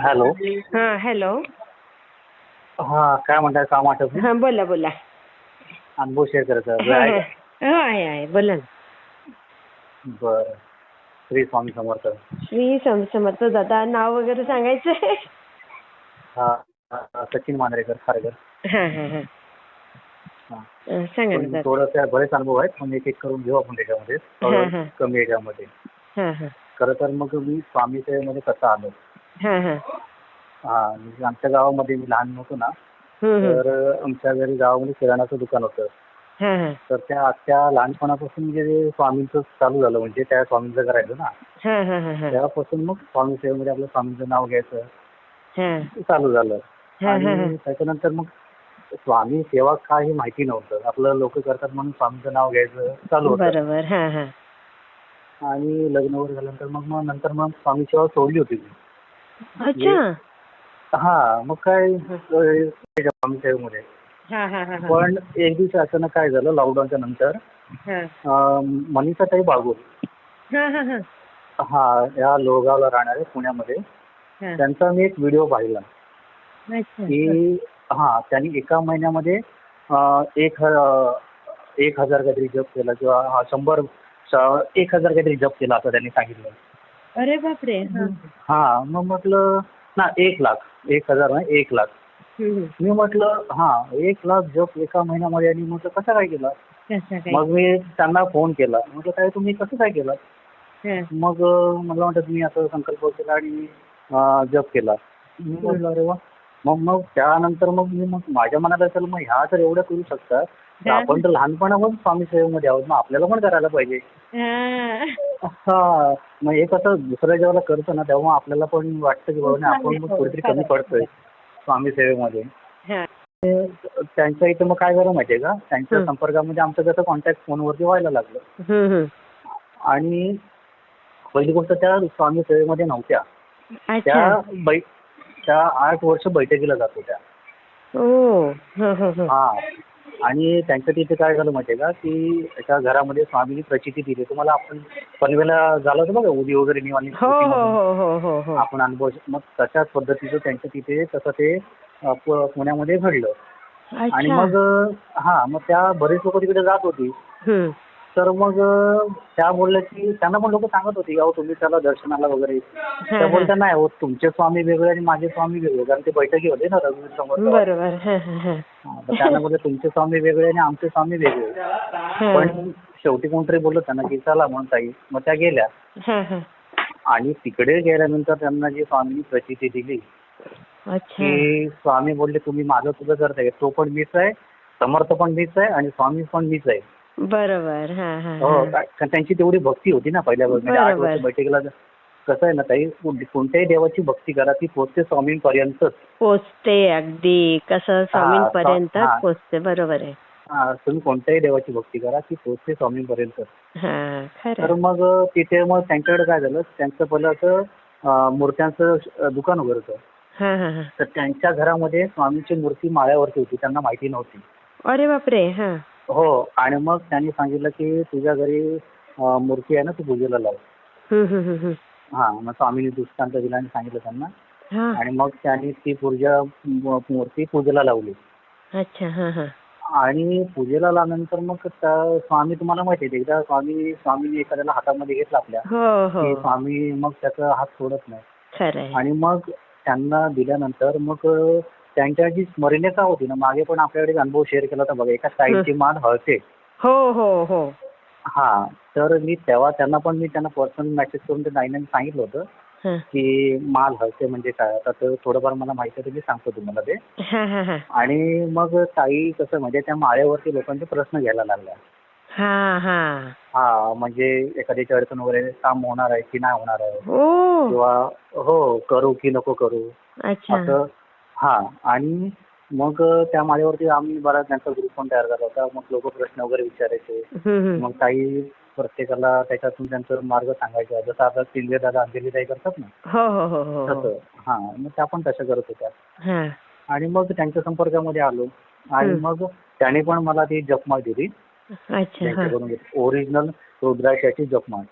Hello. हा hello. हा काय म्हणताय काम आठवत? हा बोला बोला. अनुभव शेअर करायचा हा, आहे हा. आहे आहे. बोला ना. बरं. श्री स्वामी समर्थ. श्री सम समर्थ दादा नाव वगैरे सांगायचं? हा हा, सचिन मांद्रेकर खारघर. हा हा हा. हा. अं, सांगा ना पण दादा. थोडं त्या बरेच अनुभव आहेत पण एक एक करून घेऊ आपण त्याच्यामध्ये. हा, थोडं. कमी याच्यामध्ये. हा हा. खरं तर मग मी स्वामी सेवेमध्ये कसं आलो? हा म्हणजे आमच्या गावामध्ये मी लहान नव्हतो ना. तर आमच्या घरी गावामध्ये किराणाचं दुकान होतं. हा हा. तर त्या लहानपणापासून म्हणजे ते स्वामींचं चालू झालं म्हणजे त्या स्वामींचं करायचं ना. तेव्हापासून मग स्वामी सेवेमध्ये आपलं स्वामींचं नाव घ्यायचं. हा. चालू झालं. आणि त्याच्यानंतर मग स्वामी सेवा काय हे माहिती नव्हतं. आपलं लोक करतात म्हणून स्वामीचं नाव घ्यायचं चालू होतं. हा हा. आणि लग्न वगैरे झाल्यानंतर मग मग नंतर मग स्वामी सेवा सोडली होती मी. अच्छा. हा मग काय हा हा हा हा. पण एक दिवशी अचानक काय झालं लॉकडाऊनच्या नंतर अं, मनीषाताई बागुल. हा हा हा. हा या लोहगावला राहणारे पुण्यामध्ये. त्यांचा मी एक व्हिडिओ पाहिला. की हा त्यांनी एका महिन्यामध्ये एक एक हजार काहीतरी जप केला किंवा हा शंभर एक हजार काहीतरी जप केला असं त्यांनी सांगितलं. अरे बापरे. हा. हा मग म्हटलं ना एक लाख एक हजार नाही एक लाख. हम्म. मी म्हटलं हा एक लाख जप एका महिन्यामध्ये. आणि म्हटलं कसं काय केलं? कसं काय? मग मी त्यांना फोन केला. म्हटलं काय तुम्ही कसं काय केलं? हा. मग अं, मला वाटतं तुम्ही असं संकल्प केला आणि अं, जप केला. मी म्हटलं अरे वा. मग मग त्यानंतर मग मी मग माझ्या मनात असेल मग ह्या जर एवढं करू शकतात. तर. आपण तर लहानपणापासून स्वामी सेवेमध्ये आहोत मग आपल्याला पण करायला पाहिजे. हा. हा मग हे कसं दुसऱ्या जेव्हा करतो ना तेव्हा आपल्याला पण वाटतं की बाबा आपण मग कुठेतरी कमी पडतोय स्वामी सेवेमध्ये हा. त्यांच्या इथे मग काय झालं माहितीये का त्यांच्या. संपर्कामध्ये आमचं कसं कॉन्टॅक्ट फोनवरती व्हायला लागलं. आणि पहिली गोष्ट त्या स्वामी सेवेमध्ये नव्हत्या त्या बै त्या आठ वर्ष बैठकीला जात होत्या. हा आणि त्यांच्या तिथे काय झालं माहितीये का? की एका घरामध्ये स्वामींनी प्रचिती दिली. तुम्हाला आपण पनवेला झालं होतं बघा उदी वगैरे निवानी हो हो हो हो हो हो. आपण अनुभव मग तशाच पद्धतीचं त्यांच्या तिथे तसं ते अ, पु- पुण्यामध्ये घडलं. आणि अच्छा मग हा मग त्या बरेच लोक तिकडे जात होती. हम्म. तर मग त्या बोलल्या की त्यांना पण लोक सांगत होती अहो तुम्ही त्याला दर्शनाला वगैरे. त्या बोलत्या नाही हो तुमचे स्वामी वेगळे आणि माझे स्वामी वेगळे. कारण ते बैठकी होते ना रघुवीर समोर. त्यांना बोलले तुमचे स्वामी वेगळे आणि आमचे स्वामी वेगळे. पण शेवटी कोणतरी बोललं त्यांना की चला म्हणून ताई. मग त्या गेल्या. आणि तिकडे गेल्यानंतर त्यांना जी स्वामींनी प्रचिती दिली की स्वामी बोलले तुम्ही माझं तुझं करताय. तो पण मीच आहे समर्थ पण मीच आहे आणि स्वामी पण मीच आहे. बरोबर हा हा हो कारण त्यांची तेवढी भक्ती होती ना पहिल्या म्हणजे आठ बरोबर. वर्ष बैठकीला कसं आहे ना ताई कोण- कोणत्याही देवाची भक्ती करा ती पोचते स्वामींपर्यंतच पोचते अगदी. कसं स्वामींपर्यंत हा. पोचते बरोबर आहे. हा, तुम्ही कोणत्याही देवाची भक्ती करा ती पोचते स्वामींपर्यंतच हा तर खरं मग तिथे मग त्यांच्याकडे काय झालं त्यांचं पहिलं असं अं, मूर्त्यांचं दुकान वगैरे होतं. हा हा हा. तर त्यांच्या घरामध्ये स्वामींची मूर्ती माळ्यावरती होती त्यांना माहिती नव्हती. अरे बापरे हा. हो आणि मग त्यांनी सांगितलं की तुझ्या घरी मूर्ती आहे ना तू पूजेला लाव. हा मग स्वामींनी दृष्टांत दिला आणि सांगितलं त्यांना. हा. आणि मग त्यांनी ती पूजा मूर्ती पूजेला लावली. अच्छा हा हा. आणि पूजेला लावल्यानंतर मग स्वामी तुम्हाला माहिती आहे एकदा स्वामी स्वामीने एखाद्याला हातामध्ये घेतला आपल्या हो हो. स्वामी मग त्याचा हात सोडत नाही. आणि मग त्यांना दिल्यानंतर मग त्यांच्या जी स्मरणीयता होती ना. मागे पण आपल्याकडे एक अनुभव शेअर केला होता बघा. एका साईडची मान हळते. हो हो हो. हा. तर मी तेव्हा त्यांना पण मी त्यांना पर्सनल मेसेज करून ते ताईंना सांगितलं होतं की माल हळते म्हणजे काय? आता ते थोडंफार मला माहिती आहे मी सांगतो तुम्हाला ते. हा हा हा. आणि मग ताई कसं म्हणजे त्या माळेवरती लोकांचे प्रश्न घ्यायला लागल्या. हा म्हणजे एखाद्याची अडचण वगैरे काम होणार आहे की नाही होणार आहे? किंवा हो करू की नको करू? असं हा आणि मग त्या माळेवरती आम्ही बराच त्यांचा ग्रुप पण तयार झाला होता. मग लोक प्रश्न वगैरे विचारायचे. मग काही प्रत्येकाला त्याच्यातून त्यांचं मार्ग सांगायचा. जसं आता सिल्वे दादा अंजली ताई करतात ना? हो हो हो तसं. हा मग त्या पण तशा करत होत्या. आणि मग त्यांच्या संपर्कामध्ये आलो. आणि. मग त्याने पण मला ती जपमाळ दिली. ओरिजिनल रुद्राक्षाची जपमाळ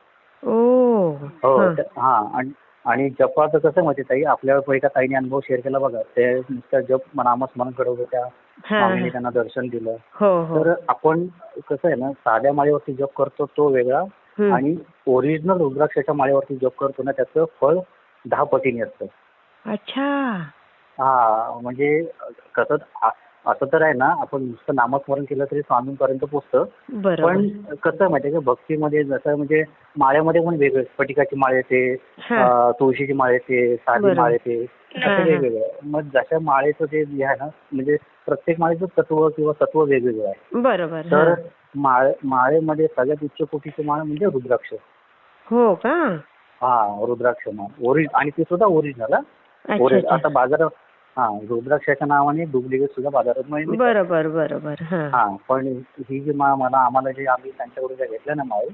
हो हा आणि आणि जपाचं कसं माहिती ताई? आपल्यावर एका ताईने अनुभव शेअर केला बघा. ते नुसतं जप नामस्मरण घडवलं त्या हा, स्वामींनी हा. त्यांना दर्शन दिलं. हो हो. तर आपण कसं आहे ना साध्या माळेवरती जप करतो तो वेगळा. आणि ओरिजिनल रुद्राक्षाच्या माळेवरती जप करतो ना त्याचं फळ दहा पटीने असतं. अच्छा. हा म्हणजे कसं असं तर आहे ना आपण नुसतं नामस्मरण केलं तरी स्वामींपर्यंत पोचतं. बरोबर. पण कसं आहे माहितीये का भक्तीमध्ये जसं म्हणजे माळ्यामध्ये पण वेगळे स्फटिकाची माळ येते हा. अं, तुळशीची माळ येते साधी बरोबर. माळ येते हा, हा. असं वेगवेगळं मग जशा माळेचं जे हे आहे ना म्हणजे प्रत्येक माळेचं तत्व किंवा तत्व वेगवेगळं आहे. बरोबर तर हा. माळ माळेमध्ये सगळ्यात उच्च कोटीची माळ म्हणजे रुद्राक्ष. हो का? हा रुद्राक्ष माळ. ओरिज आणि ती सुद्धा ओरिजिनल अच्छा ओरिज अच्छा. आता बाजारात हा रुद्राक्षाच्या नावाने डुप्लिकेट सुद्धा बाजारात मिळते. बरोबर बरोबर हा. हा पण ही जी माळ मला आम्हाला जे आम्ही त्यांच्याकडून ज्या घेतल्या ना माळी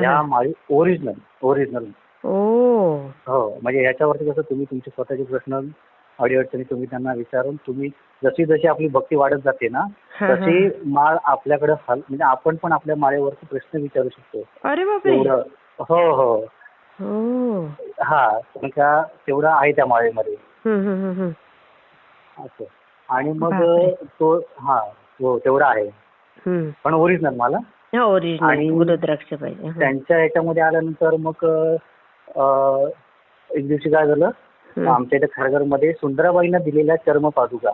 त्या हा. माळी ओरिजिनल ओरिजिनल ओ. हो म्हणजे याच्यावरती कसं तुम्ही तुमचे स्वतःचे प्रश्न अडीअडचणी तुम्ही त्यांना विचारून तुम्ही जशी जशी आपली भक्ती वाढत जाते ना हा, हा. तशी माळ आपल्याकडे हल म्हणजे आपण पण आपल्या माळेवरती प्रश्न विचारू शकतो. अरे बापरे. हो हो. हो. हा पण का तेवढं आहे त्या माळेमध्ये. हम्म, हम्म, हम्म, हम्म. असं. आणि मग. तो हा हो तेवढा आहे. पण ओरिजिनल मला हा. ओरिजिनल आणि. त्यांच्या ह्याच्यामध्ये आल्यानंतर मग एक दिवशी काय झालं. आमच्या इथे खारघरमध्ये सुंदराबाईंना दिलेल्या चर्म पादुका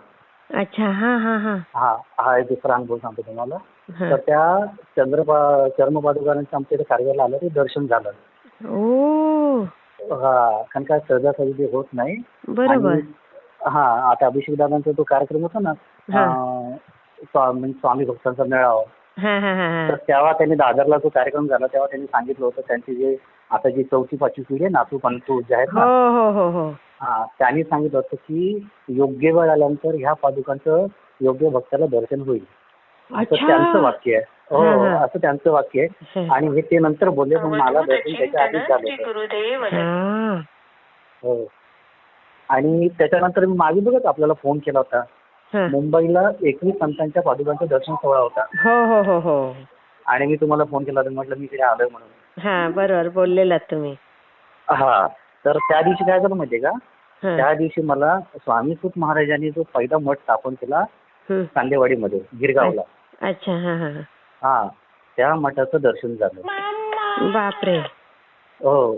अच्छा हा हा हा. हा हा एक दुसरा अनुभव सांगतो तुम्हाला. तर त्या चंद्रपा चर्म पादुकांचं आमच्या इथे खारघरला आलं ते दर्शन झालं. हा कारण काय सहजासहजी होत नाही. बरोबर. हा आता अभिषेक दादांचा तो कार्यक्रम होता ना हा. अं, स्वामी स्वामी भक्तांचा मेळावा हा हा हा तर हा तेव्हा त्यांनी दादरला जो कार्यक्रम झाला तेव्हा त्यांनी सांगितलं होतं त्यांची जे आता जी चौथी पाचवी पिढी आहे नातू पंतू जे आहेत हो ना हो हो हो हा त्यांनी सांगितलं होतं की योग्य वेळ आल्यानंतर ह्या पादुकांचं योग्य भक्ताला दर्शन होईल असं अच्छा. त्यांचं वाक्य आहे हो हा, हा. असं त्यांचं वाक्य आहे. आणि हे ते नंतर बोलले पण मला दर्शन त्याच्या आधीच झालं होतं हा. हो आणि त्याच्यानंतर मी मागे बघत आपल्याला फोन केला होता हा. मुंबईला एकवीस संतांच्या पादुकांचा दर्शन सोहळा होता हो हो हो हो आणि मी तुम्हाला फोन केला होता म्हटलं मी इकडे आलोय म्हणून हा बरोबर बोललेलात तुम्ही हा तर त्या दिवशी काय झालं माहितीये का हा. त्या दिवशी मला स्वामी सुत महाराजांनी जो पहिला मठ स्थापन केला हम्म. कांदेवाडीमध्ये गिरगावला अच्छा हा हा हा. हा त्या मठाचं दर्शन झालं बापरे हो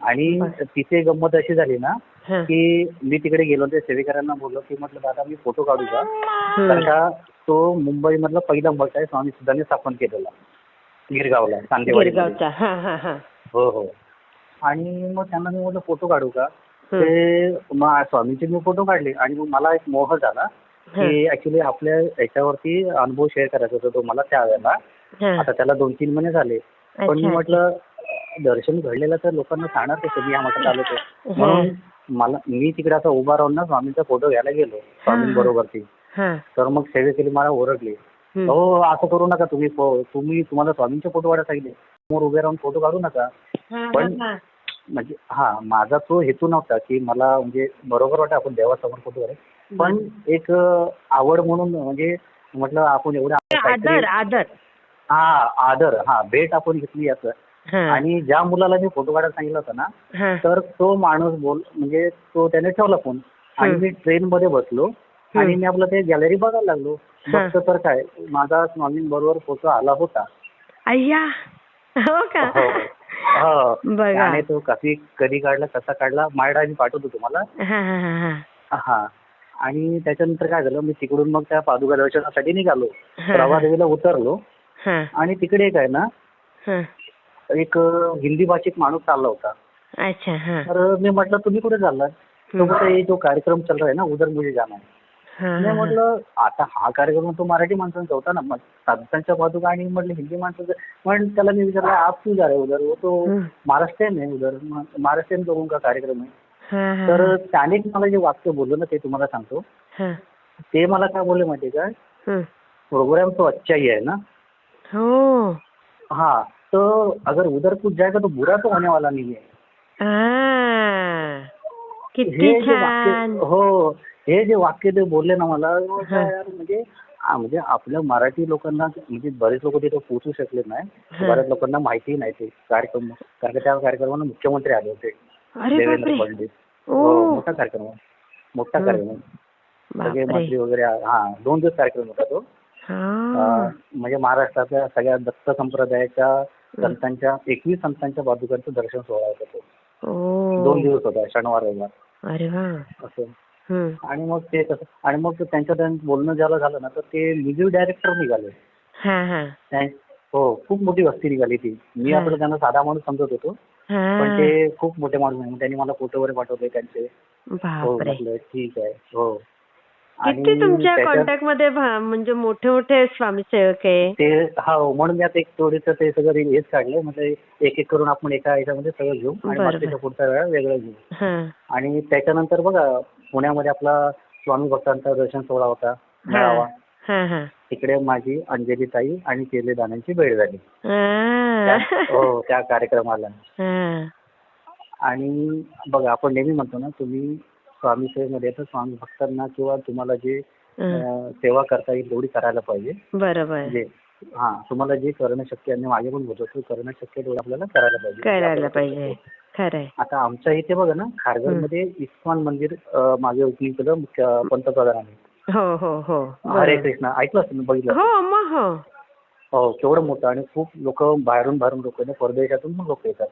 आणि तिथे गंमत अशी झाली ना हा. की मी तिकडे गेलो ते सेवेकरांना बोललो की म्हटलं दादा मी फोटो काढू का. तर का तो मुंबईमधला पहिला मठ आहे स्वामी सुद्धांनी स्थापन केलेला गिरगावला कांदेवाडी हा हा हा. हो हो. आणि मग त्यांना मी म्हटलं फोटो काढू का. ते मग स्वामींचे मी फोटो काढले आणि मग मला एक मोह झाला की ऍक्च्युली आपल्या याच्यावरती अनुभव शेअर करायचा होता तो मला त्यावेळेला. आता त्याला दोन तीन महिने झाले. पण मी. म्हटलं दर्शन घडलेलं तर लोकांना सांगणार कसं मी या मठात आलो ते म्हणून मला मी तिकडे आता उभा राहून ना स्वामींचा फोटो घ्यायला गेलो स्वामींबरोबरती हा. तर मग सेवेकरी मला ओरडली हम्म. हो असं करू नका तुम्ही फो- तुम्ही तुम्हाला स्वामींचे फोटो काढायला सांगितले समोर उभे राहून फोटो काढू नका हा, पण हा. म्हणजे हा माझा तो हेतू नव्हता की मला म्हणजे बरोबर वाटतं आपण देवासमोर फोटो काढाय पण एक अं, आवड म्हणून म्हणजे म्हटलं आपण एवढं आदर हा आदर हा भेट आपण घेतली याचं हा. आणि ज्या मुलाला मी फोटो काढायला सांगितलं होतं ना हा. तर तो माणूस बोल म्हणजे तो त्याने ठेवला फोन. आणि. मी ट्रेन मध्ये बसलो आणि मी आपलं ते गॅलरी बघायला लागलो. हा. बघतो तर काय माझा स्वामींबरोबर फोटो आला होता. अय्या! हो का? हो. हो. बघा. आणि तो कधी कधी काढला कसा काढला माझ्या मी पाठवतो तुम्हाला. हा हा हा हा. हा. आणि त्याच्यानंतर काय झालं मी तिकडून मग त्या पादुका दर्शनासाठी निघालो. हा. प्रभादेवीला उतरलो. हा. आणि तिकडे आहे ना हा. एक हिंदी भाषिक माणूस चालला होता. अच्छा हा. तर मी म्हटलं तुम्ही कुठे चाललाय तो हम्म. बोलतो, "ये जो कार्यक्रम चल रहा है ना उधर मुझे जाना है हा, मी हा, म्हटलं आता हा कार्यक्रम तो मराठी माणसांचा होता ना मग संतांच्या पादुका आणि म्हटलं हिंदी माणसाचं. पण त्याला मी विचारलं आप क्यों जा रहे हो उधर वो तो हम्म. महाराष्ट्रीयन है उधर म- महाराष्ट्रीयन लोगों का कार्यक्रम आहे हा, हा, तर त्याने मला जे वाक्य बोललो ना ते तुम्हाला सांगतो. हा. ते मला काय बोलले माहितीये का? हम्म. प्रोग्राम तो अच्छा ही है ना. हो. हाँ. तो अगर उधर कुछ जाएगा तो बुरा तो होने वाला नहीं है किती जे छान वाक्य हो हे जे वाक्य ते बोलले ना मला. यार म्हणजे म्हणजे आपल्या मराठी लोकांना म्हणजे बरेच लोक तिथे पोहोचू शकले नाही. बऱ्याच लोकांना माहिती नाही ते कार्यक्रम कारण का त्या कार्यक्रमाला मुख्यमंत्री आले होते अरे देवेंद्र बापरे फडणवीस हो ओ मोठा कार्यक्रम आहे. मोठा. कार्यक्रम आहे. सगळे बापरे मंत्री वगैरे हा दोन दिवस कार्यक्रम होता तो हा अं, म्हणजे महाराष्ट्रातल्या सगळ्या दत्त संप्रदायाच्या संतांच्या एकवीस संतांच्या पादुकांचं दर्शन सोहळा होता तो. दोन दिवस होता शनिवार रविवार. अरे वा. असं. आणि मग ते कसं आणि मग त्यांच्या त्यांचं बोलणं ज्याला झालं ना तर ते म्युझिक डायरेक्टर निघाले. हा खूप मोठी वस्ती निघाली ती. मी. आपलं त्यांना साधा माणूस समजत होतो पण ते खूप मोठे माणूस त्यांनी मला फोटो वगैरे पाठवले त्यांचे. हो ठीक आहे. हो. किती तुमच्या कॉन्टॅक्टमध्ये भा- म्हणजे मोठे मोठे स्वामी सेवक आहे ते हा म्हणून मी आता एक थोडीचं ते सगळं हेच काढलं. म्हणजे एक एक करून आपण एका ह्याच्यामध्ये सगळं घेऊ आणि बरं, बाकीच्या पुढचा वेळा वेगळं घेऊ. हा. आणि त्याच्यानंतर बघा पुण्यामध्ये आपला स्वामी भक्तांचा दर्शन सोहळा होता मेळावा. हा हा तिकडे माझी अंजली ताई आणि केले दानांची भेट झाली. हा. त्या- कार्यक्रमाला. आणि बघा आपण नेहमी म्हणतो ना तुम्ही स्वामी सेवेमध्ये तर स्वामी भक्तांना किंवा तुम्हाला जे हं. सेवा करता येईल तेवढी करायला पाहिजे. बरोबर. म्हणजे हा तुम्हाला जे करणं शक्य आहे आणि मागे पण बोलतो ते करणं शक्य तेवढं आपल्याला करायला पाहिजे. करायला पाहिजे. खरंय. आता आमच्या इथे बघा ना खारघरमध्ये इस्कॉन मंदिर मागे ओपनिंग केलं मुख्य पंतप्रधानांनी हो हो हो. हरे. कृष्णा ऐकलं असेल ना, बघितलं. हो हो. हो केवढं मोठं आणि खूप लोक बाहेरून बाहेरून लोक परदेशातून पण लोक येतात.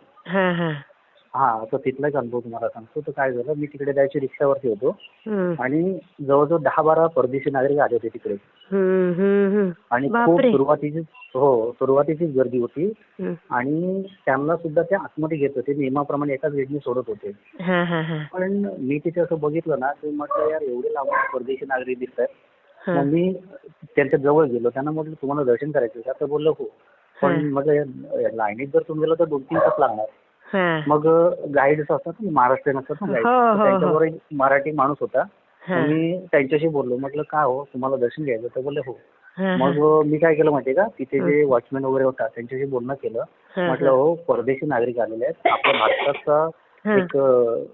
हा तर तिथलाच अनुभव तुम्हाला सांगतो. तर काय झालं मी तिकडे जायची रिक्षावरती होतो. हम्म. आणि जवळजवळ दहा बारा परदेशी नागरिक आले होते तिकडे. हम्म, हम्म, हम्म. आणि खूप बापरे. सुरुवातीची हो सुरुवातीचीच गर्दी होती. हम्म. आणि त्यांना सुद्धा ते आतमध्ये घेत होते. नियमाप्रमाणे एकाच गेटने सोडत होते. हा हा हा. पण मी तिथे असं बघितलं ना की म्हटलं यार एवढे लांब परदेशी नागरिक दिसत आहेत हा. मग मी त्यांच्या जवळ गेलो. त्यांना म्हटलं तुम्हाला दर्शन करायचं का तर बोललो हो. पण या- या लाईनीत जर तुम्ही गेलो तर दोन तीन तास लागणार. मग गाईड्स असतात ना महाराष्ट्रीयन असतात ना गाईड हो, हो, हो. त्यांच्याबरोबर एक मराठी माणूस होता. हा. मी त्यांच्याशी बोललो. म्हटलं का हो? तुम्हाला दर्शन घ्यायचं? तर बोलले हो. हा, मग मी काय केलं माहितीये का? तिथे जे वॉचमॅन वगैरे होता त्यांच्याशी बोलणं केलं. हा, म्हटलं हो परदेशी नागरिक आलेले आहेत. आपल्या भारताचा हा. एक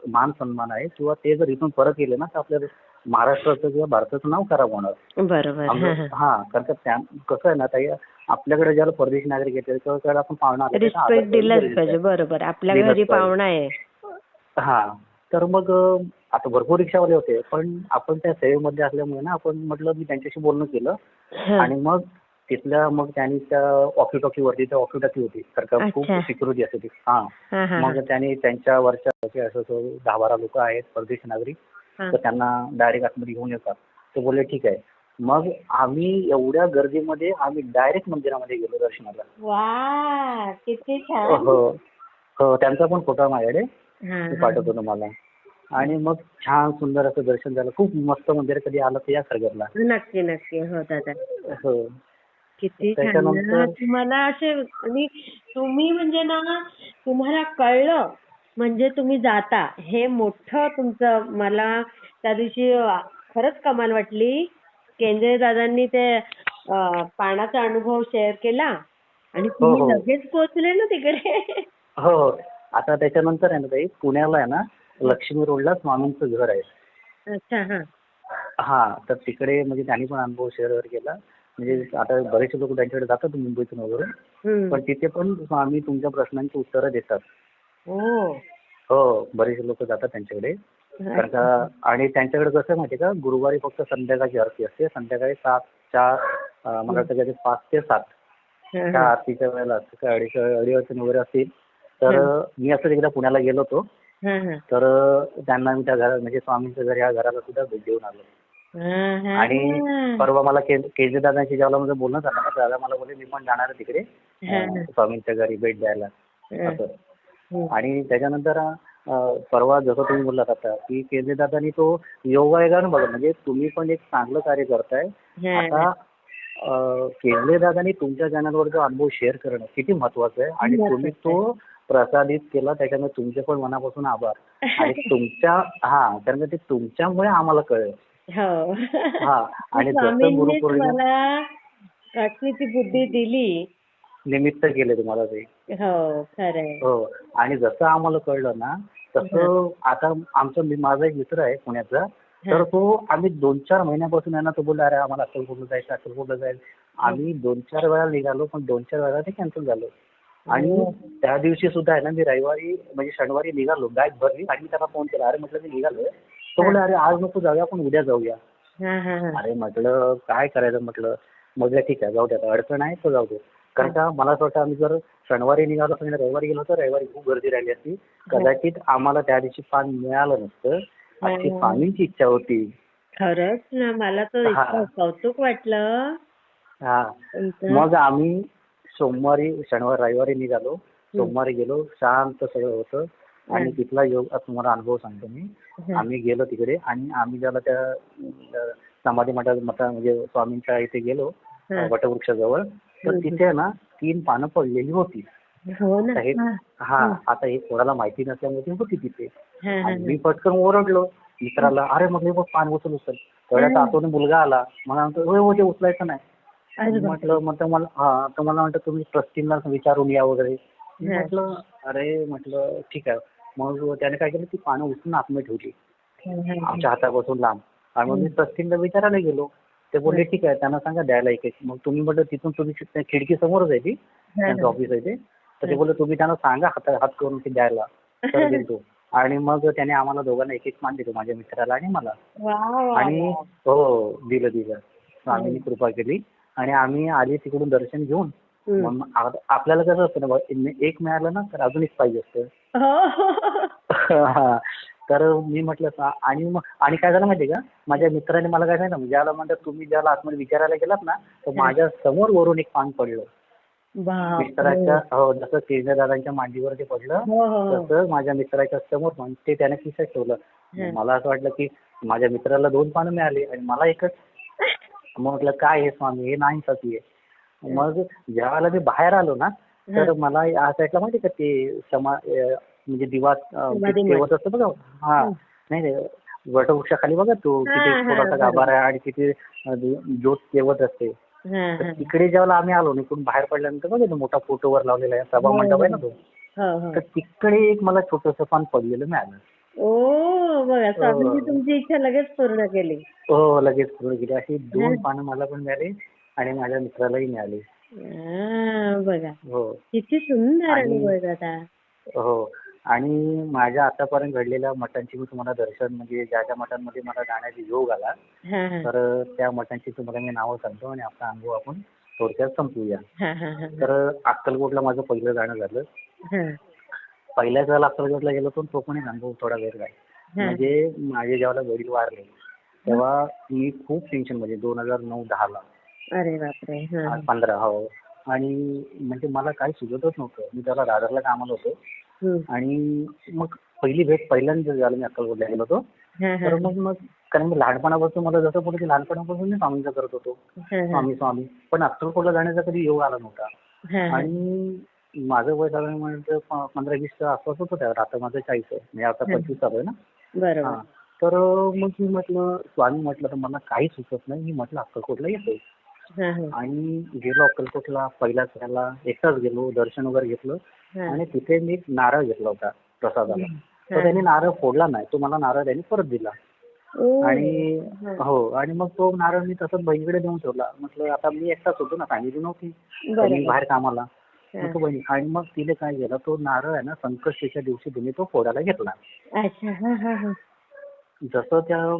मान सन्मान आहे किंवा ते जर इथून परत गेले ना तर आपल्या महाराष्ट्राचं किंवा भारताचं नाव खराब होणार. बरोबर. हा, हा. हा कारण कसं आहे ना आपल्याकडे ज्याला परदेशी नागरिक येते तेव्हा त्याला आपण पाहुणा रिस्पेक्ट दिलाच दिलं पाहिजे. बरोबर. आपल्या घरी पाहिजे. पाहुणा आहे. हा. तर मग आता भरपूर रिक्षावाले होते पण आपण त्या सेवेमध्ये असल्यामुळे ना आपण म्हटलं मी त्यांच्याशी बोलणं केलं. आणि मग तिथल्या मग त्यांनी त्या ऑकी टॉकी वरती त्या ऑकी टॉकी होती. तर का खूप. सिक्युरिटी असते ती. हा. मग त्यांनी त्यांच्या वरच्या जे असं तो दहा बारा लोक आहेत परदेशी नागरिक. तर त्यांना डायरेक्ट आतमध्ये घेऊन येतात. ते बोलले ठीक आहे. मग आम्ही एवढ्या गर्दीमध्ये आम्ही डायरेक्ट मंदिरामध्ये गेलो दर्शनाला. वा किती छान. हो हो. त्यांचा पण फोटो माझ्याकडे. हा, मी हा. पाठवतो तुम्हाला. आणि मग छान सुंदर असं दर्शन झालं. खूप मस्त मंदिर कधी आलं तर या खरगरला नक्की नक्की. हो दादा. हो. किती छान त्याच्यानंतर- ना तुम्हाला असे आणि तुम्ही म्हणजे ना तुम्हाला कळलं म्हणजे तुम्ही जाता. हे मोठं तुमचं मला त्या दिवशी अ, खरंच कमाल वाटली. केंद्रे दादांनी ते पाण्याचा अनुभव शेअर केला आणि तुम्ही हो. लगेच पोहोचले ना तिकडे? हो हो. आता त्याच्यानंतर आहे ना ताई पुण्याला आहे ना लक्ष्मी रोडला स्वामींचं घर आहे. अच्छा हा. हा तर तिकडे म्हणजे त्यांनी पण अनुभव शेअर केला. म्हणजे आता बरेचसे लोक त्यांच्याकडे जातात मुंबईतून वगैरे. पण तिथे पण स्वामी तुमच्या प्रश्नांची उत्तरं देतात. हो. हो बरेचसे लोक जातात त्यांच्याकडे. कारण का आणि त्यांच्याकडे कसं आहे माहिती का गुरुवारी फक्त संध्याकाळची आरती असते संध्याकाळी सात चार मला वाटतं कधी पाच ते सात हा, त्या हा. आरतीच्या वेळेला असतं अडीच अडीअडचण वगैरे असतील तर मी असं एकदा पुण्याला गेलो होतो हा, हा. तर त्यांना मी त्या घरात म्हणजे स्वामींच्या घर या घराला सुद्धा भेट देऊन आलो हा, हा. आणि परवा मला केंद्र दादांशी जेव्हा माझं बोलणं झालं दादा मला बोलले मी पण जाणार आहे तिकडे हा, हा. स्वामींच्या घरी भेट द्यायला हा. असं हम्म. आणि त्याच्यानंतर परवा जसं तुम्ही बोललात आता की केंद्र दादानी तो योगायोगानं बघा म्हणजे तुम्ही पण एक चांगलं कार्य करताय. आता केंद्रे दादानी तुमच्या चॅनलवर जो अनुभव शेअर करणं किती महत्वाचं आहे आणि तुम्ही तो प्रसादित केला त्याच्यामुळे तुमचे पण मनापासून आभार. आणि तुमच्या हा कारण का ते तुमच्यामुळे आम्हाला कळलं. हो. हा आणि जसं गुरुपौर्णिमा बुद्धी दिली. निमित्त केले तुम्हाला ते. हो खरंय. हो आणि जसं आम्हाला कळलं ना तसं आता आमचा मी- माझा एक मित्र आहे पुण्याचा तर तो आम्ही दोन चार महिन्यापासून आहे ना तो बोलला अरे आम्हाला अक्कलकोटला जायचं अक्कलकोटला जायचं. आम्ही दोन चार वेळा निघालो पण दोन चार वेळा ते कॅन्सल झालं. आणि त्या दिवशी सुद्धा आहे ना मी रविवारी म्हणजे शनिवारी निघालो बॅग भरली आणि मी त्याला फोन केला अरे म्हटलं मी निघालोय तो म्हणला अरे आज नको जाऊया आपण उद्या जाऊया. हा हा हा. अरे म्हटलं काय करायचं म्हटलं? मग ठीक आहे जाऊ दे आता अडचण आहे तो जाऊ दे. कारण का मला असं वाटतं आम्ही जर शनिवारी निघालो आणि रविवारी गेलो तर रविवारी खूप गर्दी राहिली असती. कदाचित आम्हाला त्या दिवशी पान मिळालं नसतं. अशी हो. स्वामींची इच्छा होती. खरंच ना मला तर हा. कौतुक वाटलं. हा. मग आम्ही सोमवारी शनिवार रविवारी निघालो. सोमवारी गेलो. शांत सगळं होतं. आणि तिथला योग तुम्हाला अनुभव सांगतो मी. हा. आम्ही गेलो तिकडे आणि आम्ही ज्याला त्या समाधी मठा मठा म्हणजे स्वामींच्या इथे गेलो हा. वटवृक्षाजवळ. तर तिथे ना तीन पानं पडलेली होती. हो ना. हे हा. हा आता हे कोणाला माहिती नसल्यामुळे ती होती तिथे. हा, हा, आणि मी पटकन ओरडलो. मित्राला अरे म्हटलं बघ पान उचल उचल. तेवढ्यात आतून मुलगा आला. मला म्हणतो होय हो ते उचलायचं नाही. म्हटलं मग तर मला हा तर मला म्हणतं तुम्ही ट्रस्टींना विचारून या वगैरे. हा. म्हटलं अरे म्हटलं ठीक आहे. मग त्याने काय केलं ती पानं उचलून आतमध्ये ठेवली. हा, हा, आमच्या हातापासून लांब. आणि मग मी ट्रस्टींना विचारायला गेलो. ते बोलले ठीक आहे त्यांना सांगा द्यायला एक एक. मग तुम्ही म्हटलं तिथून तुम्ही खिडकी समोरच आहे ती त्यांचं ऑफिस आहे ते. तर ते बोलले तुम्ही त्यांना सांगा हात हात करून की द्यायला तर देतो आणि मग त्याने आम्हाला दोघांना एक एक मान दिलं माझ्या मित्राला आणि मला. आणि हो दिलं दिलं. स्वामींनी कृपा केली. आणि आम्ही आली तिकडून दर्शन घेऊन आपल्याला कसं असतं ना एक मिळालं ना तर अजून एक पाहिजे असतं. हो. हा. तर मी म्हटलं सा- आणि मग आणि काय झालं माहितीये का? माझ्या मित्राने मला काय सांगितलं ज्याला म्हणतात तुम्ही ज्याला आतमध्ये विचारायला गेलात ना तर माझ्यासमोर वरून एक पान पडलं. मित्राच्या हो जसं केजर दादांच्या मांडीवर ते पडलं हो हो हो. तसं माझ्या मित्राच्या समोर ते त्याने खिशात ठेवलं. मला असं वाटलं की माझ्या मित्राला दोन पानं मिळाली आणि मला एकच. मग म्हटलं काय हे स्वामी? हे नाही आहे. मग ज्यावेळेला मी बाहेर आलो ना तर मला या साईडला माहिती का ते समा म्हणजे दिवा. तेवत असतं बघा. हा. नाही नाही. वटवृक्षाखाली बघा तो हा, हा, थोडासा. गाभारा आहे आणि तिथे ज्योत तेवत असते. हा, तर हा. तिकडे ज्यावेळेला आम्ही आलो इकडून बाहेर पडल्यानंतर बघा तो मोठा फोटो वर लावलेला आहे सभा मंडप आहे ना तो. हो हो. तर तिकडे एक मला छोटस पान पडलेलं मिळालं. ओ बघा स्वामींनी हो. तुमची इच्छा लगेच पूर्ण केली. हो लगेच पूर्ण केली. अशी दोन पानं मला पण मिळाली आणि माझ्या मित्रालाही मिळाली. हा, बघा. हो. किती सुंदर अनुभव हो. आणि माझ्या आतापर्यंत घडलेल्या मठांची मी तुम्हाला दर्शन म्हणजे ज्या ज्या मठांमध्ये मला जाण्याचा योग आला तर त्या मठांची तुम्हाला मी नावं सांगतो आणि आपला अनुभव आपण थोडक्यात संपवूया. तर अक्कलकोटला माझं पहिलं जाणं झालं. पहिल्याच वेळेला अक्कलकोटला गेलो होतो तो पण एक अनुभव थोडा वेगळा आहे. म्हणजे माझे जेव्हा वडील वारले तेव्हा मी खूप टेन्शनमध्ये दोन हजार नऊ दहाला. अरे बापरे हा. पंधरा हो. आणि म्हणजे मला काही सुचतच नव्हतं. मी त्याला दादरला कामाला होतो. आणि मग पहिली भेट पहिल्यांदा झालं मी अक्कलकोटला गेलो होतो. तर मग मग कारण मी लहानपणापासून मला जसं पुढे लहानपणापासून मी स्वामींचा करत होतो. स्वामी स्वामी. पण अक्कलकोटला जाण्याचा कधी योग आला नव्हता. आणि माझं वय साधारण म्हणजे पंधरा वीसच्या आसपास होतं त्यावर आता माझं चाळीस आहे. म्हणजे आता पंचवीस चालू आहे ना. तर मग मी म्हटलं स्वामी म्हटलं तर मला काही सुचत नाही. मी म्हटलं अक्कलकोटला येतो. आणि गेलो अक्कलकोटला. पहिल्याच वेळेला एकटाच गेलो. दर्शन वगैरे घेतलं. आणि तिथे मी एक नारळ घेतला होता प्रसादाला तर. त्यांनी नारळ फोडला नाही तो मला नारळ त्यांनी परत दिला. आणि हा. आणि मग तो नारळ मी तसंच बहिणीकडे देऊन ठेवला म्हटलं आता मी एकटाच होतो ना फॅमिली नव्हती मी. बाहेर कामाला. मग तो बहिणी आणि मग तिने काय केलं तो नारळ आहे ना संकष्टीच्या दिवशी तिने तो फोडायला घेतला जसं त्या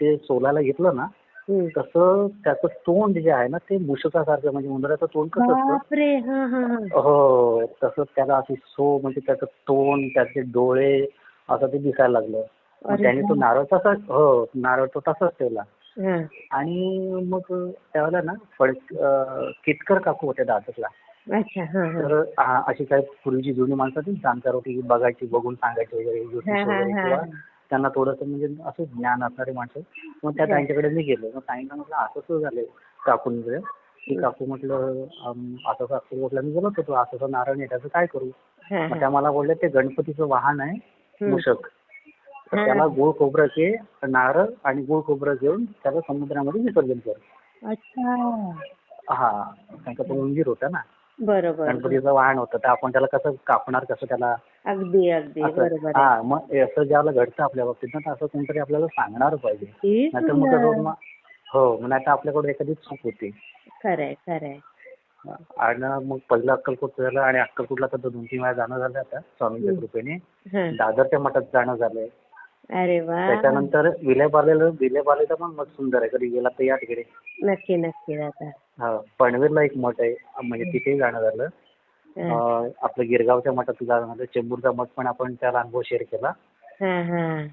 ते सोलायला घेतलं ना. तसं त्याचं तोंड जे आहे ना ते मुशकासारखं म्हणजे उंदराचं तोंड कसं असतं? बापरे हा हा हा. हो तसं त्याला अशी सो म्हणजे त्याचं तोंड त्याचे डोळे असं ते दिसायला लागलं. मग अरे त्याने तो नारळ तसाच हो नारळ तो तसाच ठेवला. हा. आणि मग त्यावेळेला ना फड अं, किटकर काकू होते दादरला. अच्छा हा हा. तर हा, अशी काही पूर्वीची जुनी माणसं होती ना, जाणकार होती बघायची बघून सांगायची वगैरे हा, वगैरे हा. किंवा त्यांना थोडंसं म्हणजे असं ज्ञान असणारे माणसं मग त्या ताईंच्याकडे मी गेलो. मग ताईंना म्हटलं असं असं झालंय काकूंकडे की काकू म्हटलं असं असं अक्कलकोटला मी गेलो होतो. असं असं नारळ आहे त्याचं काय करू? हा, मग हा. त्या मला बोलले ते गणपतीचं वाहन आहे. मूषक. तर हा. त्याला गोळ खोबरं घे नारळ आणि गोळ खोबरं घेऊन त्याला समुद्रामध्ये विसर्जन कर. हा. का तो उंदीर होता ना. बरोबर गणपतीचं वाहन होतं तर आपण त्याला कसं कापणार कसं त्याला अगदी अगदी असं बरोबर आहे. हा मग असं ज्यावेळेला घडतं आपल्या बाबतीत ना तर असं कोणतरी आपल्याला सांगणार पाहिजे नाहीतर मग कसं सुंदर. मग हो मग नाही आपल्याकडे एखादी चूक होते खरंय खरंय आणि मग पहिलं अक्कलकोट झालं आणि अक्कलकोटला तर दोन तीन वेळा जाणं झालं आता स्वामींच्या. कृपेने हा. दादरच्या मठात जाणं झालंय अरे वा. त्याच्यानंतर विलेपार्लेला विलेपार्लेला पण मठ सुंदर आहे. कधी गेला तर या तिकडे नक्की नक्की दादा हा पनवेलला एक मठ आहे. म्हणजे तिथेही जाणं झालं. अं, आपलं गिरगावच्या मठात जाणं झालं. चेंबूरचा मठ पण आपण त्याला अनुभव शेअर केला. हा हा.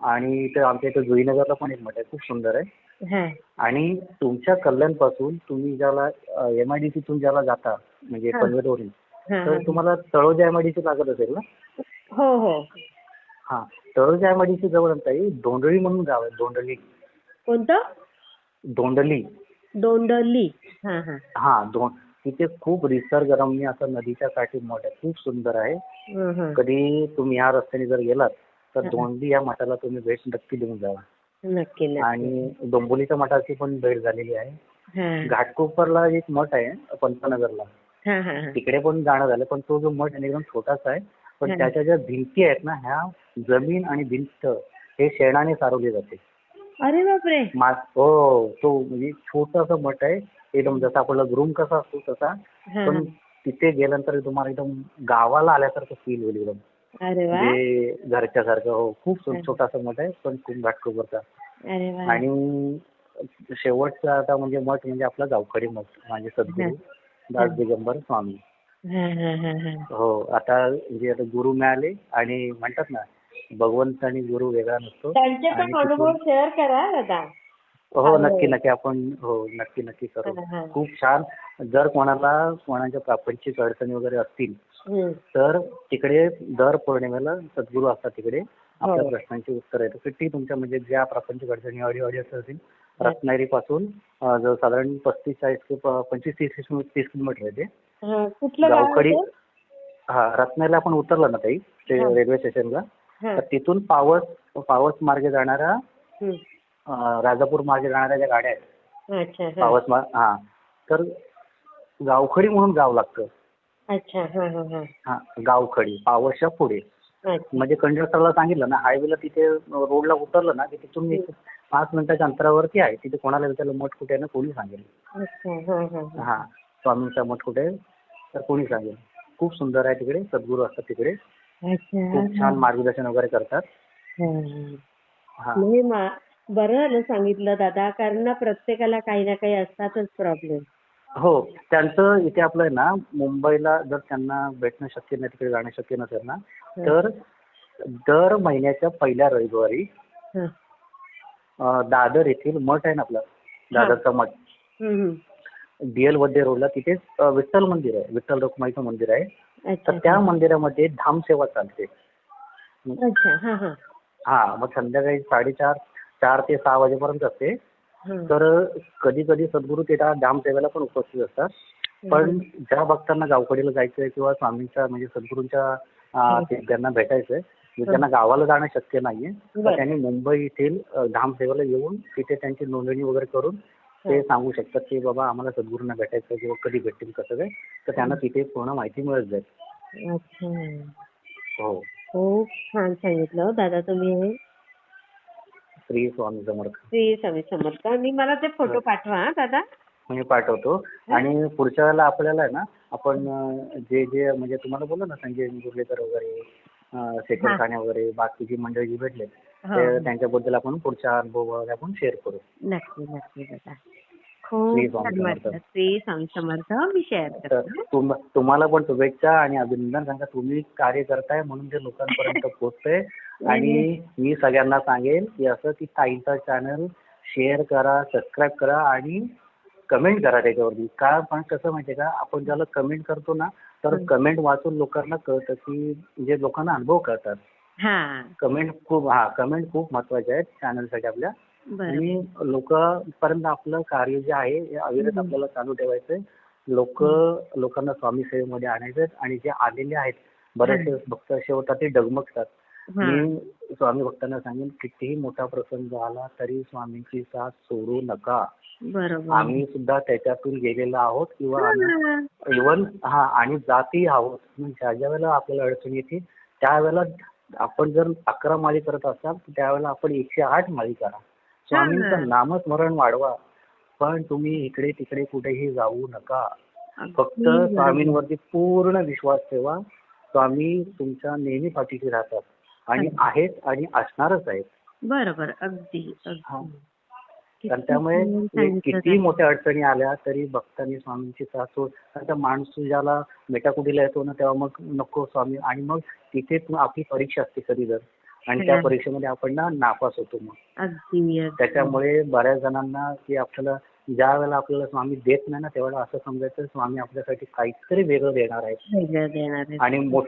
आणि इथे आमच्या इथे जुईनगरला पण एक मठ आहे. खूप सुंदर आहे. हा. आणि तुमच्या कल्याणपासून तुम्ही ज्याला एम आय डी सीतून ज्याला जाता म्हणजे हा. पनवेलवरून हा, तर हा. तुम्हाला Taloja M I D C लागत असेल ना? हो हो. हा. Taloja M I D C जवळ ताई दोंडली म्हणून गाव आहे दोंडली कोणतं? दोंडली दोंडली हा हा. हा तिथे खूप निसर्गरम्य असं नदीच्या काठी मठ आहे. खूप सुंदर आहे. हं, हं. कधी तुम्ही या रस्त्याने जर गेलात तर. दोंडली या मठाला तुम्ही भेट नक्की देऊन जावा. नक्की नक्की. आणि डोंबोलीच्या मठाची पण भेट झालेली आहे. हा. घाटकोपरला एक मठ आहे पंतनगरला. हा हा हा. तिकडे पण जाणं झालं पण तो जो मठ आहे ना एकदम छोटासा आहे. पण हा. त्याच्या ज्या भिंती आहेत ना ह्या जमीन आणि भिंत हे शेणाने सारवली जाते. अरे बापरे! हो तो म्हणजे छोटासा मठ आहे. एकदम जसा आपला रूम कसा असतो तसा. पण तिथे गेल्यानंतर तुम्हाला एकदम गावाला आल्यासारखं फील होईल एकदम. अरे वा. म्हणजे घरच्या सारखं हो खूप. छोटासा मठ आहे पण खूप घाटकोपरचा. वा. आणि शेवटचा आता म्हणजे मठ म्हणजे आपला गावखडी मठ माझे सद्गुरू दास दिगंबर स्वामी. हा आता म्हणजे आता गुरु मिळाले आणि म्हणतात ना भगवंत आणि गुरु वेगळा नसतो त्यांचे पण अनुभव शेअर करा दादा हो नक्की नक्की. आपण हो नक्की नक्की करू. खूप छान. जर कोणाला कोणाच्या प्रापंचिक अडचणी वगैरे असतील. तर तिकडे दर पौर्णिमेला सद्गुरू असतात तिकडे. आपल्या हो. प्रश्नांची उत्तर येतात किती तुमच्या म्हणजे ज्या प्रापंचिक अडचणी अडी अडी असतील रत्नागिरी पासून जर साधारण पस्तीस चाळीस पंचवीस तीस तीस किलोमीटर आहे ते. कुठलं गाव गावखडी? हा रत्नागिरीला आपण उतरलं ना ताई. रेल्वे स्टेशनला. तर तिथून पावस पावस मार्गे. अं, राजापूर मार्गे जाणाऱ्या ज्या गाड्या आहेत अच्छा. पावस मार्ग हा तर गावखडी म्हणून गाव लागतं अच्छा हा हा हा हा गावखडी पावसच्या पुढे म्हणजे कंडक्टरला सांगितलं ना हायवेला तिथे रोडला उतरलं ना की तिथून पाच मिनिटाच्या अंतरावरती आहे तिथे कोणाला विचारलं मठ कुठे आहे ना कोणी सांगेल. हा स्वामींचा मठ कुठे आहे? तर कोणी सांगेल. खूप सुंदर आहे तिकडे. सद्गुरू असतात तिकडे. खूप छान मार्गदर्शन वगैरे करतात. हा. हा. नाही मा बरं झालं सांगितलं दादा कारण ना प्रत्येकाला काही ना काही असतातच प्रॉब्लेम हो. त्यांचं इथे आपलं आहे ना मुंबईला जर त्यांना भेटणं शक्य नाही तिकडे जाणं शक्य नसेल ना तर दर महिन्याच्या पहिल्या रविवारी दादर येथील मठ आहे ना आपलं दादरचा मठ. डी एल वड्डे रोडला तिथेच विठ्ठल मंदिर आहे विठ्ठल रखुमाईचं मंदिर आहे. तर त्या मंदिरामध्ये धामसेवा चालते. अच्छा हा मग संध्याकाळी साडेचार चार ते सहा वाजेपर्यंत असते. तर कधी कधी सद्गुरू तिथं धामसेवेला पण उपस्थित असतात. पण ज्या भक्तांना गावकडीला जायचंय किंवा स्वामींच्या म्हणजे सद्गुरूंच्या त्यांना भेटायचंय म्हणजे त्यांना गावाला जाणं शक्य नाहीये. त्यांनी मुंबई येथील अं, धामसेवेला येऊन तिथे त्यांची नोंदणी वगैरे करून ते सांगू शकतात की बाबा आम्हाला सद्गुरूंना भेटायचं किंवा कधी भेटतील कसं काय तर त्यांना तिथे पूर्ण माहिती मिळत जाईल. अच्छा. हो. खूप छान सांगितलं. हो दादा तुम्ही हे? श्री स्वामी समर्थ. श्री स्वामी समर्थ. आणि मला ते फोटो पाठवा हा दादा. म्हणजे पाठवतो. आणि पुढच्या वेळेला आपल्याला आहे ना आपण जे जे म्हणजे तुम्हाला बोललो ना संजय गुर्लेकर वगैरे अं, शेखर हा. खाणे वगैरे बाकीची मंडळी जी भेटले हो. ते त्यांच्याबद्दल आपण पुढच्या अनुभव वगैरे आपण शेअर करू. नक्की नक्की दादा खूप छान. वाटलं. श्री स्वामी समर्थ. मी शेअर तर करते तुम्हाला पण शुभेच्छा आणि अभिनंदन. सांगा तुम्ही कार्य करताय म्हणून ते लोकांपर्यंत पोहोचतंय. आणि मी सगळ्यांना सांगेल की असं की ताईचा चॅनल शेअर करा सबस्क्राईब करा आणि कमेंट करा त्याच्यावरती. का पण कसं माहितीये का? आपण ज्याला कमेंट करतो ना तर. कमेंट वाचून लोकांना कळतं की म्हणजे लोकांना अनुभव कळतात. हा. कमेंट खूप हा कमेंट खूप महत्त्वाचे आहेत चॅनलसाठी आपल्या. बरं. आणि लोकांपर्यंत आपलं कार्य जे आहे हे अविरत हम्म. आपल्याला चालू ठेवायचंय लोक लोकांना स्वामी सेवेमध्ये आणायचे आणि जे आलेले आहेत बरेचसे भक्त असे होतात ते डगमगतात. हा. मी स्वामी भक्तांना सांगेन कितीही मोठा प्रसंग आला तरी स्वामींची साथ सोडू नका. बरोबर. आम्ही सुद्धा त्याच्यातून गेलेलो आहोत किंवा हा. इव्हन हा आणि जाती आहोत. म्हणजे ज्या ज्या वेळेला आपल्याला अडचण येते त्यावेळेला आपण जर अकरा माळी करत असाल तर त्यावेळेला आपण एकशे आठ माळी करा. स्वामींचं नामस्मरण वाढवा. पण तुम्ही इकडे तिकडे कुठेही जाऊ नका. फक्त स्वामींवरती पूर्ण विश्वास ठेवा. स्वामी तुमच्या नेहमी पाठीशी राहतात. आणि आहेत आणि असणारच आहेत. बरोबर. अगदी तर त्यामुळे किती. मोठ्या अडचणी आल्या तरी भक्तांनी स्वामींची साथ सोड त्या माणूस ज्याला मेटाकुटीला येतो ना तेव्हा मग नको स्वामी आणि मग तिथे आपली परीक्षा असते कधी जर आणि त्या. परीक्षेमध्ये आपण ना नापास होतो मग. त्याच्यामुळे बऱ्याच जणांना की आपल्याला ज्या वेळेला आपल्याला स्वामी देत नाही ना त्यावेळेला असं समजायचं स्वामी आपल्यासाठी काहीतरी वेगळं देणार आहे वेगळं देणार आहे. आणि मोठ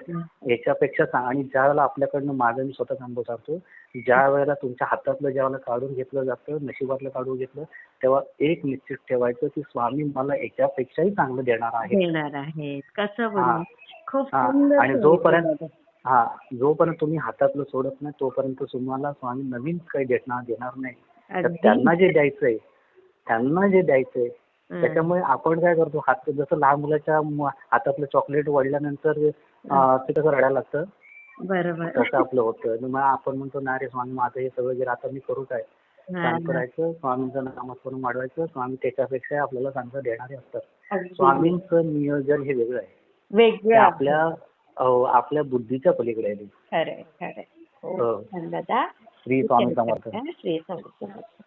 याच्यापेक्षा सा- आणि ज्या वेळेला आपल्याकडनं माझं मी स्वतः अनुभव सांगतो ज्या वेळेला तुमच्या हातातलं ज्या वेळेला काढून घेतलं जातं नशिबातलं काढून घेतलं तेव्हा एक निश्चित ठेवायचं की स्वामी मला याच्यापेक्षाही चांगलं देणार आहे देणार आहे कसं हा. बोलू खूप हा. सुंदर आणि जोपर्यंत सांगितलं हा जोपर्यंत तुम्ही हातातलं सोडत नाही तोपर्यंत तुम्हाला स्वामी नवीन काही देणार देणार नाही तर. त्यांना जे द्यायचंय त्यांना जे द्यायचंय. त्याच्यामुळे आपण काय करतो हात जसं लहान मुलाच्या हातातलं चॉकलेट वळल्यानंतर अं, ते कसं रडायला लागतं? बरोबर. तसं आपलं होतं. मग आपण म्हणतो ना रे स्वामी माझं हे सगळं गेलं आता मी करू काय. काम करायचं स्वामींचं नामस्मरण वाढवायचं स्वामी त्याच्यापेक्षा आपल्याला चांगलं देणारे असतात. स्वामींचं नियोजन हे वेगळं आहे. वेगळं आपल्या आपल्या बुद्धीच्या पलीकडे आहे. हो. श्री स्वामी समर्थ. श्री स्वामी समर्थ.